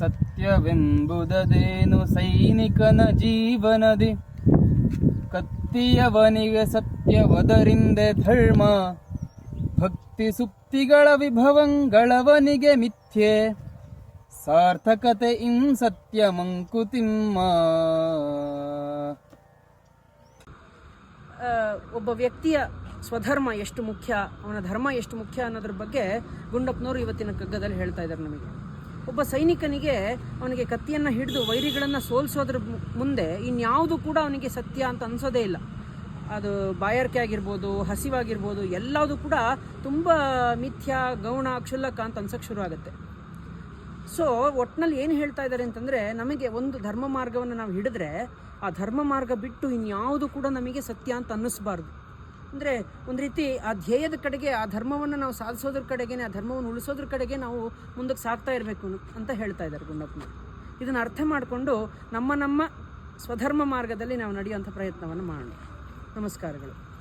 ಸತ್ಯವೆಂಬುದದೇನು ಸೈನಿಕನ ಜೀವನದಿ? ಕತ್ತಿಯವನಿಗೆ ಸತ್ಯವದರಿಂದೆ ಧರ್ಮ, ಭಕ್ತಿ ಸುಪ್ತಿಗಳ ವಿಭವಂಗಳವನಿಗೆ ಮಿಥ್ಯೆ, ಸಾರ್ಥಕತೆ ಇಂ ಸತ್ಯ ಮಂಕುತಿಮ್ಮ ಒಬ್ಬ ವ್ಯಕ್ತಿಯ ಸ್ವಧರ್ಮ ಎಷ್ಟು ಮುಖ್ಯ, ಅವನ ಧರ್ಮ ಎಷ್ಟು ಮುಖ್ಯ ಅನ್ನೋದ್ರ ಬಗ್ಗೆ ಗುಂಡಪ್ಪನವರು ಇವತ್ತಿನ ಕಗ್ಗದಲ್ಲಿ ಹೇಳ್ತಾ ಇದ್ದಾರೆ ನಮಗೆ. ಒಬ್ಬ ಸೈನಿಕನಿಗೆ ಅವನಿಗೆ ಕತ್ತಿಯನ್ನು ಹಿಡಿದು ವೈರಿಗಳನ್ನು ಸೋಲಿಸೋದ್ರ ಮುಂದೆ ಇನ್ಯಾವುದು ಕೂಡ ಅವನಿಗೆ ಸತ್ಯ ಅಂತ ಅನ್ಸೋದೇ ಇಲ್ಲ. ಅದು ಬಾಯಾರಿಕೆ ಆಗಿರ್ಬೋದು, ಹಸಿವಾಗಿರ್ಬೋದು ಎಲ್ಲದೂ ಕೂಡ ತುಂಬ ಮಿಥ್ಯ, ಗೌಣ, ಕ್ಷುಲ್ಲಕ ಅಂತ ಅನ್ಸಕ್ಕೆ ಶುರು ಆಗುತ್ತೆ ಸೊ ಒಟ್ನಲ್ಲಿ ಏನು ಹೇಳ್ತಾ ಇದ್ದಾರೆ ಅಂತಂದರೆ, ನಮಗೆ ಒಂದು ಧರ್ಮ ಮಾರ್ಗವನ್ನು ನಾವು ಹಿಡಿದ್ರೆ, ಆ ಧರ್ಮ ಮಾರ್ಗ ಬಿಟ್ಟು ಇನ್ಯಾವುದು ಕೂಡ ನಮಗೆ ಸತ್ಯ ಅಂತ ಅನ್ನಿಸ್ಬಾರ್ದು. ಅಂದರೆ ಒಂದು ರೀತಿ ಆ ಧ್ಯೇಯದ ಕಡೆಗೆ, ಆ ಧರ್ಮವನ್ನು ನಾವು ಸಾಧಿಸೋದ್ರ ಕಡೆಗೆ ಆ ಧರ್ಮವನ್ನು ಉಳಿಸೋದ್ರ ಕಡೆಗೆ ನಾವು ಮುಂದಕ್ಕೆ ಸಾಗ್ತಾ ಇರಬೇಕು ಅಂತ ಹೇಳ್ತಾ ಇದ್ದಾರೆ ಗುಂಡಪ್ಪನವರು. ಇದನ್ನು ಅರ್ಥ ಮಾಡಿಕೊಂಡು ನಮ್ಮ ನಮ್ಮ ಸ್ವಧರ್ಮ ಮಾರ್ಗದಲ್ಲಿ ನಾವು ನಡೆಯುವಂಥ ಪ್ರಯತ್ನವನ್ನು ಮಾಡೋಣ. ನಮಸ್ಕಾರಗಳು.